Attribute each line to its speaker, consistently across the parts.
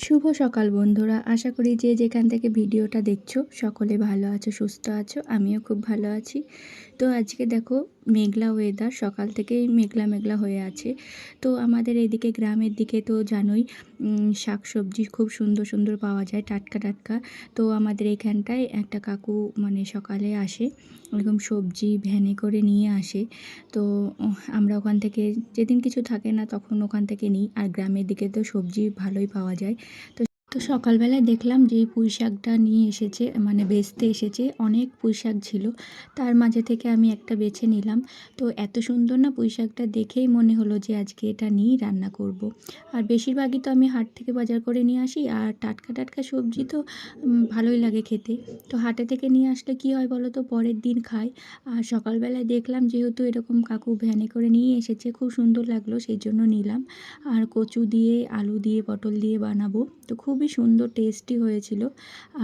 Speaker 1: শুভ সকাল বন্ধুরা। আশা করি যে যেখান থেকে ভিডিওটা দেখছ, সকলে ভালো আছো, সুস্থ আছো। আমিও খুব ভালো আছি। তো আজকে দেখো মেঘলা ওয়েদার সকাল থেকেই মেঘলা মেঘলা হয়ে আছে। তো আমাদের এদিকে গ্রামের দিকে তো জানোই শাক সবজি খুব সুন্দর সুন্দর পাওয়া যায়, টাটকা টাটকা। তো আমাদের এখানটায় একটা কাকু মানে সকালে আসে, এরকম সবজি ভ্যানে করে নিয়ে আসে। তো আমরা ওখান থেকে, যেদিন কিছু থাকে না তখন ওখান থেকে নিই। আর গ্রামের দিকে তো সবজি ভালোই পাওয়া যায়। তো তো সকালবেলায় দেখলাম যে পুঁই শাকটা নিয়ে এসেছে মানে বেচতে এসেছে, অনেক পুঁই শাক ছিল। তার মাঝে থেকে আমি একটা বেছে নিলাম। তো এত সুন্দর না পুঁই শাকটা দেখেই মনে হলো যে আজকে এটা নিয়েই রান্না করব। আর বেশিরভাগই তো আমি হাট থেকে বাজার করে নিয়ে আসি, আর টাটকা টাটকা সবজি তো ভালোই লাগে খেতে। তো হাটে থেকে নিয়ে আসলে কি হয় বলো তো, পরের দিন খাই। আর সকালবেলায় দেখলাম যেহেতু এরকম কাকু ভ্যানে করে নিয়ে এসেছে, খুব সুন্দর লাগল, সেই জন্য নিলাম। আর কচু দিয়ে, আলু দিয়ে, পটল দিয়ে বানাবো। তো খুবই সুন্দর টেস্টি হয়েছিল।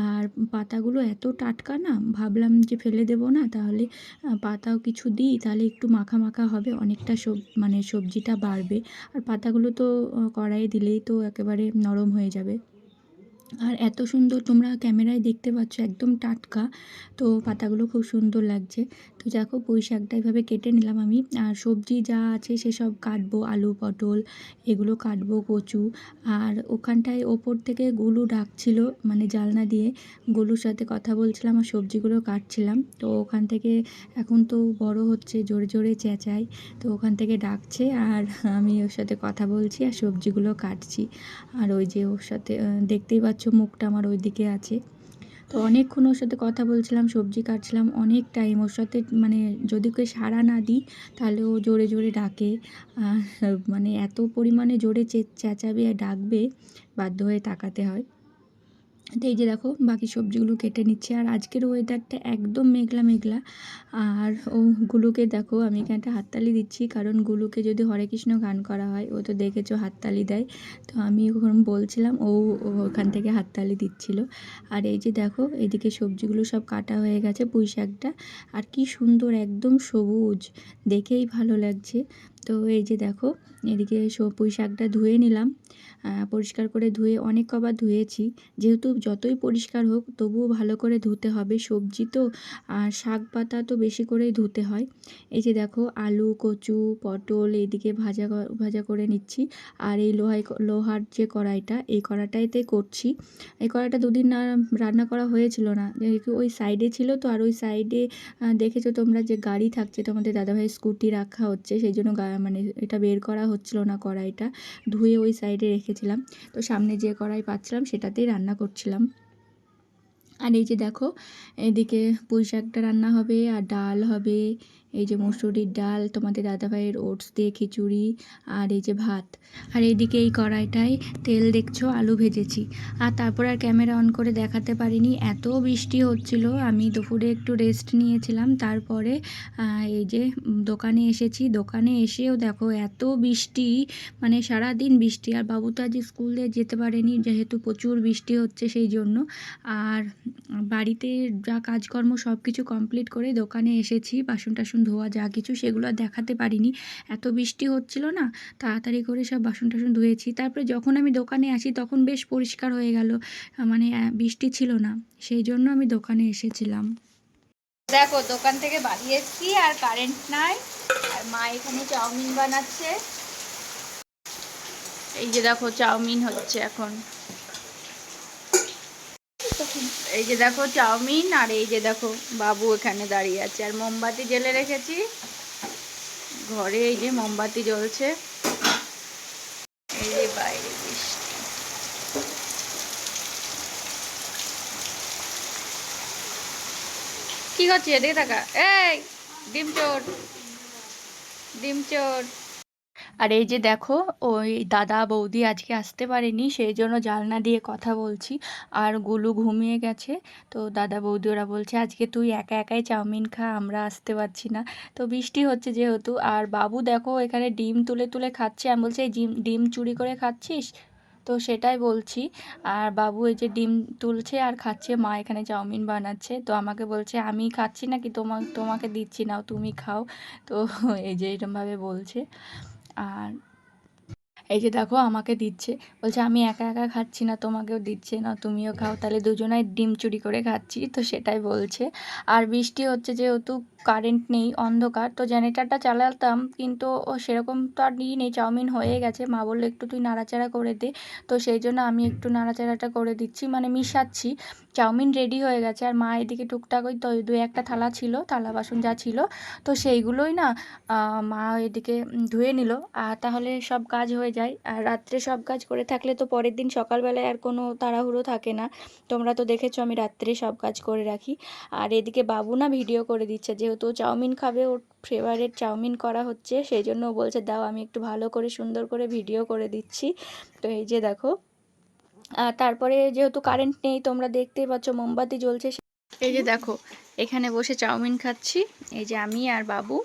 Speaker 1: আর পাতাগুলো এত টাটকা না, ভাবলাম যে ফেলে দেব না, তাহলে পাতাও কিছু দিই, তাহলে একটু মাখা মাখা হবে, অনেকটা সব মানে সবজিটা বাড়বে। আর পাতাগুলো তো কড়াইয়ে দিলেই তো একেবারে নরম হয়ে যাবে। আর এত সুন্দর তোমরা ক্যামেরায় দেখতে পাচ্ছ, একদম টাটকা। তো পাতাগুলো খুব সুন্দর লাগছে। তো দেখো, পুঁই শাকটা এভাবে কেটে নিলাম আমি। আর সবজি যা আছে সেসব কাটবো, আলু, পটল, এগুলো কাটবো, কচু। আর ওখানটায় ওপর থেকে গুলু ডাকছিল মানে জালনা দিয়ে। গুলুর সাথে কথা বলছিলাম আর সবজিগুলো কাটছিলাম। তো ওখান থেকে এখন তো বড় হচ্ছে, জোরে জোরে চেঁচাই তো ওখান থেকে ডাকছে আর আমি ওর সাথে কথা বলছি আর সবজিগুলো কাটছি। আর ওই যে ওর সাথে দেখতেই পাচ্ছ মুখটা আমার ওই দিকে আছে। তো অনেকক্ষণ ওর সাথে কথা বলছিলাম, সবজি কাটছিলাম, অনেক টাইম ওর সাথে মানে যদি কেউ সাড়া না দিই, তাহলে ও জোরে জোরে ডাকে। মানে এত পরিমাণে জোরে চেঁচাবে আর ডাকবে, বাধ্য হয়ে তাকাতে হয়। তো এই যে দেখো, বাকি সবজিগুলো কেটে নিচ্ছে। আর আজকের ওয়েদারটা একদম মেঘলা মেঘলা। আর ও, গুলুকে দেখো, আমি এখানে একটা হাততালি দিচ্ছি। কারণ গুলুকে যদি হরে কৃষ্ণ গান করা হয়, ও তো দেখেছ হাততালি দেয়। তো আমি ওখানে বলছিলাম ও ওখান থেকে হাততালি দিচ্ছিল। আর এই যে দেখো, এদিকে সবজিগুলো সব কাটা হয়ে গেছে পুঁই শাকটা। আর কি সুন্দর, একদম সবুজ। দেখেই ভালো লাগছে। তো এই যে দেখো এদিকে পুঁই শাকটা ধুয়ে নিলাম। পরিষ্কার করে ধুয়ে অনেক কবার ধুয়েছি। যেহেতু যতই পরিষ্কার হোক, তবুও ভালো করে ধুতে হবে। সবজি তো, আর শাক পাতা তো বেশি করেই ধুতে হয়। এই যে দেখো, আলু, কচু, পটল এইদিকে ভাজা ভাজা করে নিচ্ছি। আর এই লোহাই লোহার যে কড়াইটা, এই কড়াইটাইতে করছি। এই কড়াইটা দুদিন না, রান্না করা হয়েছিল না। যেহেতু ওই সাইডে ছিল তো, আর ওই সাইডে দেখেছ তোমরা যে গাড়ি থাকছে, তোমাদের দাদাভাই স্কুটি রাখা হচ্ছে। সেই জন্য মানে এটা বের করা হচ্ছিল না কড়াইটা, ধুয়ে ওই সাইডে রেখেছিলাম। তো সামনে যে কড়াই পাচ্ছিলাম সেটাতেই রান্না করছিলাম। আর এই যে দেখো, এদিকে পুঁই শাকটা রান্না হবে, আর ডাল হবে এই যে মুসুরির ডাল, তোমাদের দাদাভাইয়ের ওটস দিয়ে খিচুড়ি আর এই যে ভাত। আর এইদিকে এই কড়াইটায় তেল দেখছ, আলু ভেজেছি। আর তারপর আর ক্যামেরা অন করে দেখাতে পারিনি, এত বৃষ্টি হচ্ছিল। আমি দুপুরে একটু রেস্ট নিয়েছিলাম, তারপরে এই যে দোকানে এসেছি। দোকানে এসেও দেখো এত বৃষ্টি মানে সারা দিন বৃষ্টি। আর বাবু তো আজ স্কুলে যেতে পারেনি, যেহেতু প্রচুর বৃষ্টি হচ্ছে সেই জন্য। আর বাড়িতে যা কাজকর্ম সব কিছু কমপ্লিট করে দোকানে এসেছি বাসন টাসন ধোয়া যা কিছু সেগুলো দেখাতে পারিনি। এত বৃষ্টি হচ্ছিল না, তাড়াতাড়ি করে সব বাসন টাসন ধুয়েছি। তারপরে যখন আমি দোকানে আসি তখন বেশ পরিষ্কার হয়ে গেল মানে বৃষ্টি ছিল না, সেই জন্য আমি দোকানে এসেছিলাম। দেখো, দোকান থেকে বাড়ি এসছি আর কারেন্ট নাই, আর মা এখানে চাউমিন বানাচ্ছে। এই যে দেখো, চাউমিন হচ্ছে এখন। এই যে দেখো চাউমিন আর এই যে দেখো বাবু এখানে দাঁড়িয়ে আছে। আর মোমবাতি জেলে রেখেছি। ঘরে এই যে মোমবাতি জ্বলছে। এই যে বাইরে কি করছি এদিকে থাকা এই, ডিম চোর। ডিম চোর। আর এই যে দেখো, ওই দাদা বৌদি আজকে আসতে পারেনি, সেই জন্য জালনা দিয়ে কথা বলছি। আর গুলু ঘুমিয়ে গেছে, তো দাদা বৌদি ওরা বলছে, আজকে তুই একা একাই চাউমিন খা, আমরা আসতে পারছি না। তো বৃষ্টি হচ্ছে যেহেতু, আর বাবু দেখো এখানে ডিম তুলে তুলে খাচ্ছে। আমি বলছি ডিম ডিম চুরি করে খাচ্ছিস? তো সেটাই বলছি। আর বাবু এই যে ডিম তুলছে আর খাচ্ছে, মা এখানে চাউমিন বানাচ্ছে। তো আমাকে বলছে, আমি খাচ্ছি নাকি? তোমা, তোমাকে দিচ্ছি, নাও, তুমি খাও। তো এই যে এরমভাবে বলছে। আর এই যে দেখো আমাকে দিচ্ছে। বলছে, আমি একা একা খাচ্ছি না, তোমাকেও দিচ্ছে না, তুমিও খাও, তাহলে দুজনাই ডিম চুরি করে খাচ্ছি। তো সেটাই বলছে। আর বৃষ্টি হচ্ছে যেহেতু কারেন্ট নেই অন্ধকার। তো জেনারেটারটা চালাতাম কিন্তু ও সেরকম তো আর নিই নেই চাউমিন হয়ে গেছে। মা বলল একটু তুই নাড়াচাড়া করে দে। তো সেই জন্য আমি একটু নাড়াচাড়াটা করে দিচ্ছি মানে মিশাচ্ছি। চাউমিন রেডি হয়ে গেছে আর মা এদিকে টুকটাক ওই তো দু একটা থালা ছিল থালা বাসন যা ছিল। তো সেইগুলোই না মা এদিকে ধুয়ে নিল। আর তাহলে সব কাজ হয়ে যায়। আর রাত্রে সব কাজ করে থাকলে তো পরের দিন সকালবেলায় আর কোনো তাড়াহুড়ো থাকে না। তোমরা তো দেখেছ আমি রাত্রে সব কাজ করে রাখি। আর এদিকে বাবু না ভিডিও করে দিচ্ছে যেহেতু চাউমিন খাবে ওর ফেভারেট চাউমিন করা হচ্ছে। সেই জন্য ও বলছে দাও আমি একটু ভালো করে সুন্দর করে ভিডিও করে দিচ্ছি। তো এই যে দেখো। আর তারপরে যেহেতু কারেন্ট নেই তোমরা দেখতেই পাচ্ছ মোমবাতি জ্বলছে। এই যে দেখো এখানে বসে চাউমিন খাচ্ছি। এই যে আমি আর বাবু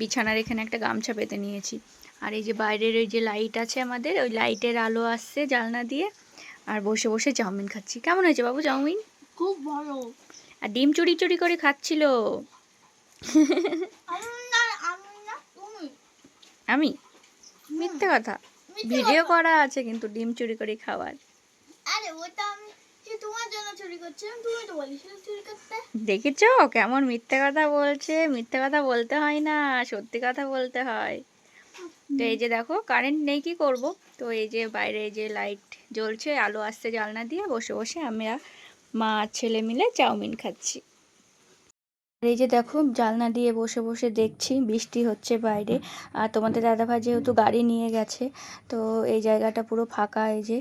Speaker 1: বিছানার এখানে একটা গামছা পেতে নিয়েছি। আর এই যে বাইরের ওই যে লাইট আছে আমাদের ওই লাইটের আলো আসছে জালনা দিয়ে। আর বসে বসে চাউমিন খাচ্ছি। কেমন হয়েছে বাবু চাউমিন?
Speaker 2: খুব ভালো।
Speaker 1: আর ডিম চুরি চুরি করে খাচ্ছিল?
Speaker 2: আমি?
Speaker 1: মিথ্যে কথা? ভিডিও করা আছে কিন্তু ডিম চুরি করে খাওয়ার।
Speaker 2: আরে ওটা আমি তোমার জন্য চুরি করছিলাম তুমি তো বলেছিলে চুরি করতে।
Speaker 1: দেখেছ? কেমন মিথ্যে কথা বলছে? মিথ্যে কথা বলতে হয় না সত্যি কথা বলতে হয়। তো এই যে দেখো কারেন্ট নেই কি করব? তো এই যে বাইরে যে লাইট জ্বলছে আলো আসছে জালনা দিয়ে বসে বসে আমরা মা আর ছেলে মিলে চাউমিন খাচ্ছি। এই যে দেখো, জালনা দিয়ে বসে বসে দেখছি, বৃষ্টি হচ্ছে বাইরে। আর তোমাদের দাদাভাই যেহেতু গাড়ি নিয়ে গেছে, তো এই জায়গাটা পুরো ফাঁকা, এই যে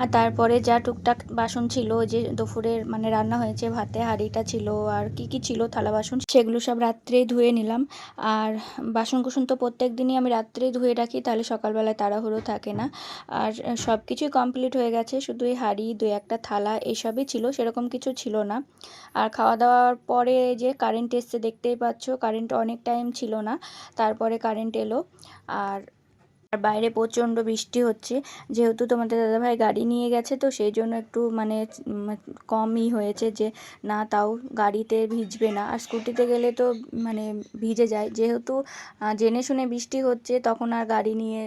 Speaker 1: আর তারপরে যা টুকটাক বাসন ছিল যে দুপুরের মানে রান্না হয়েছে, ভাতে হাঁড়িটা ছিল, আর কি কি ছিল, থালা বাসন, সেগুলো সব রাত্রেই ধুয়ে নিলাম। আর বাসন কুসন তো প্রত্যেক দিনই আমি রাত্রেই ধুয়ে রাখি, তাহলে সকালবেলায় তাড়াহুড়ো থাকে না। আর সব কিছুই কমপ্লিট হয়ে গেছে, শুধু এই হাঁড়ি, দু একটা থালা এসবই ছিল, সেরকম কিছু ছিল না। আর খাওয়া দাওয়ার পরে যে কারেন্ট এসছে, দেখতেই পাচ্ছ কারেন্ট অনেক টাইম ছিল না, তারপরে কারেন্ট এলো। আর আর বাইরে প্রচণ্ড বৃষ্টি হচ্ছে। যেহেতু তোমাদের দাদাভাই গাড়ি নিয়ে গেছে, তো সেই জন্য একটু মানে কমই হয়েছে যে, না, তাও গাড়িতে ভিজবে না। আর স্কুটিতে গেলে তো মানে ভিজে যায়। যেহেতু জেনে শুনে বৃষ্টি হচ্ছে, তখন আর গাড়ি নিয়ে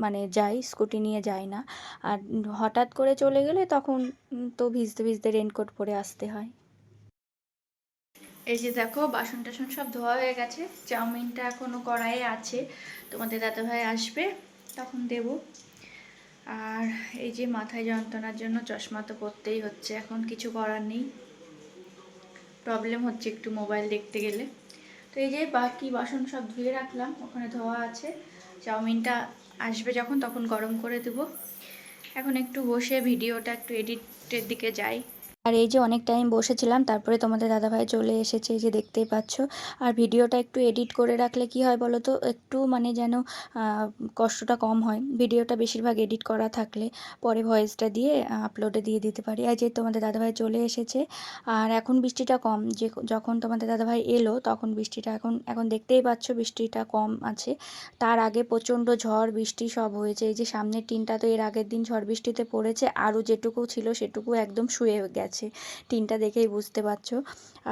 Speaker 1: মানে যাই, স্কুটি নিয়ে যাই না। আর হঠাৎ করে চলে গেলে তখন তো ভিজতে ভিজতে রেনকোট পরে আসতে হয়। এই যে দেখো, বাসন টাসন সব ধোয়া হয়ে গেছে। চাউমিনটা এখনও কড়াইয়ে আছে। তোমাদের দাদাভাই আসবে, তখন দেব। আর এই যে মাথায় যন্ত্রণার জন্য চশমা তো পরতেই হচ্ছে, এখন কিছু করার নেই। প্রবলেম হচ্ছে একটু মোবাইল দেখতে গেলে। তো এই যে বাকি বাসন সব ধুয়ে রাখলাম, ওখানে ধোয়া আছে। চাউমিনটা আসবে যখন, তখন গরম করে দেব। এখন একটু বসে ভিডিওটা একটু এডিটের দিকে যাই। আর এই যে অনেক টাইম বসেছিলাম, তারপরে তোমাদের দাদাভাই চলে এসেছে, এই যে দেখতেই পাচ্ছ। আর ভিডিওটা একটু এডিট করে রাখলে কি হয় বলো তো? একটু মানে যেন কষ্টটা কম হয়। ভিডিওটা বেশিরভাগ এডিট করা থাকলে পরে ভয়েসটা দিয়ে আপলোডে দিয়ে দিতে পারি। আর যে তোমাদের দাদাভাই চলে এসেছে। আর এখন বৃষ্টিটা কম। যে যখন তোমাদের দাদাভাই এলো, তখন বৃষ্টিটা এখন এখন দেখতেই পাচ্ছ বৃষ্টিটা কম আছে। তার আগে প্রচণ্ড ঝড়, বৃষ্টি সব হয়েছে। এই যে সামনের টিনটা তো এর আগের দিন ঝড় বৃষ্টিতে পড়েছে। আরও যেটুকু ছিল সেটুকু একদম শুয়ে গেছে। টিনটা দেখেই বুঝতে পারছ।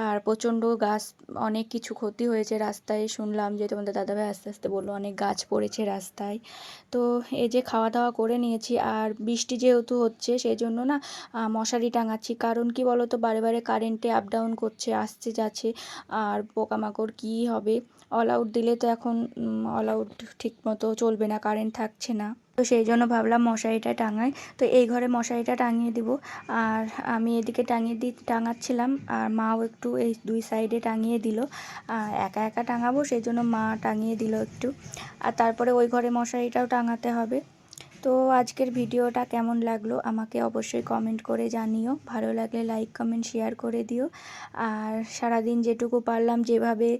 Speaker 1: আর প্রচণ্ড গাছ, অনেক কিছু ক্ষতি হয়েছে রাস্তায়। শুনলাম যে তোমাদের দাদাভাই আস্তে আস্তে বলল, অনেক গাছ পড়েছে রাস্তায়। তো এই যে খাওয়া দাওয়া করে নিয়েছি। আর বৃষ্টি যেহেতু হচ্ছে সেই জন্য না মশারি টাঙাচ্ছি। কারণ কি বলো তো বারে বারে কারেন্টে আপ ডাউন করছে, আসছে, যাচ্ছে। আর পোকামাকড় কী হবে? অল আউট দিলে তো এখন অল আউট ঠিক মতো চলবে না, কারেন্ট থাকছে না। তো সেই জন্য ভাবলাম মশারিটা টাঙাই। তো এই ঘরে মশারিটা টাঙিয়ে দিব। আর আমি এদিকে টাঙিয়ে দি, টাঙাচ্ছিলাম। আর মাও একটু এই দুই সাইডে টাঙিয়ে দিল। একা একা টাঙাবো, সেই জন্য মা টাঙিয়ে দিল একটু। আর তারপরে ওই ঘরে মশারিটাও টাঙাতে হবে। তো আজকের ভিডিওটা কেমন লাগল আমাকে অবশ্যই কমেন্ট করে জানিও। ভালো লাগলে লাইক কমেন্ট শেয়ার করে দিও। আর সারাদিন যেটুকু পারলাম যেভাবে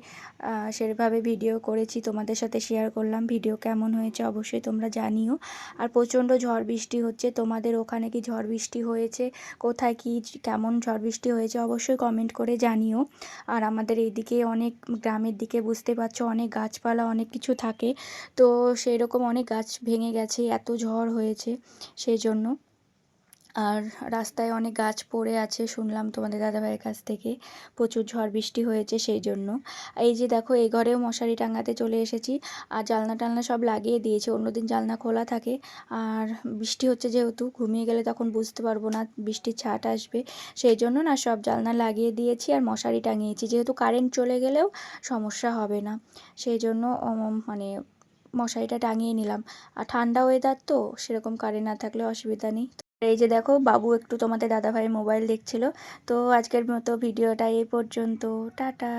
Speaker 1: সেভাবে ভিডিও করেছি, তোমাদের সাথে শেয়ার করলাম। ভিডিও কেমন হয়েছে অবশ্যই তোমরা জানিও। আর প্রচণ্ড ঝড় বৃষ্টি হচ্ছে, তোমাদের ওখানে কি ঝড় বৃষ্টি হয়েছে, কোথায় কি, কেমন ঝড় বৃষ্টি হয়েছে অবশ্যই কমেন্ট করে জানিও। আর আমাদের এইদিকে অনেক গ্রামের দিকে বুঝতে পারছ, অনেক গাছপালা, অনেক কিছু থাকে। তো সেই রকম অনেক গাছ ভেঙে গেছে, এত ঝড় হয়েছে সেই জন্য আর রাস্তায় অনেক গাছ পড়ে আছে, শুনলাম তোমাদের দাদাভাইয়ের কাছ থেকে। প্রচুর ঝড় বৃষ্টি হয়েছে সেই জন্য এই যে দেখো, এই ঘরেও মশারি টাঙাতে চলে এসেছি। আর জালনা টালনা সব লাগিয়ে দিয়েছে, অন্যদিন জালনা খোলা থাকে। আর বৃষ্টি হচ্ছে যেহেতু, ঘুমিয়ে গেলে তখন বুঝতে পারব না, বৃষ্টির ছাট আসবে। সেই জন্য না, সব জালনা লাগিয়ে দিয়েছি আর মশারি টাঙিয়েছি। যেহেতু কারেন্ট চলে গেলেও সমস্যা হবে না। সেই জন্য মানে মশারিটা টাঙিয়ে নিলাম। আর ঠান্ডা ওয়েদার তো, সেরকম কারেন্ট না থাকলে অসুবিধা নেই। এই যে দেখো, বাবু একটু তোমাদের দাদাভাইয়ের মোবাইল দেখছিল। তো আজকের মতো ভিডিওটা এই পর্যন্ত। টাটা!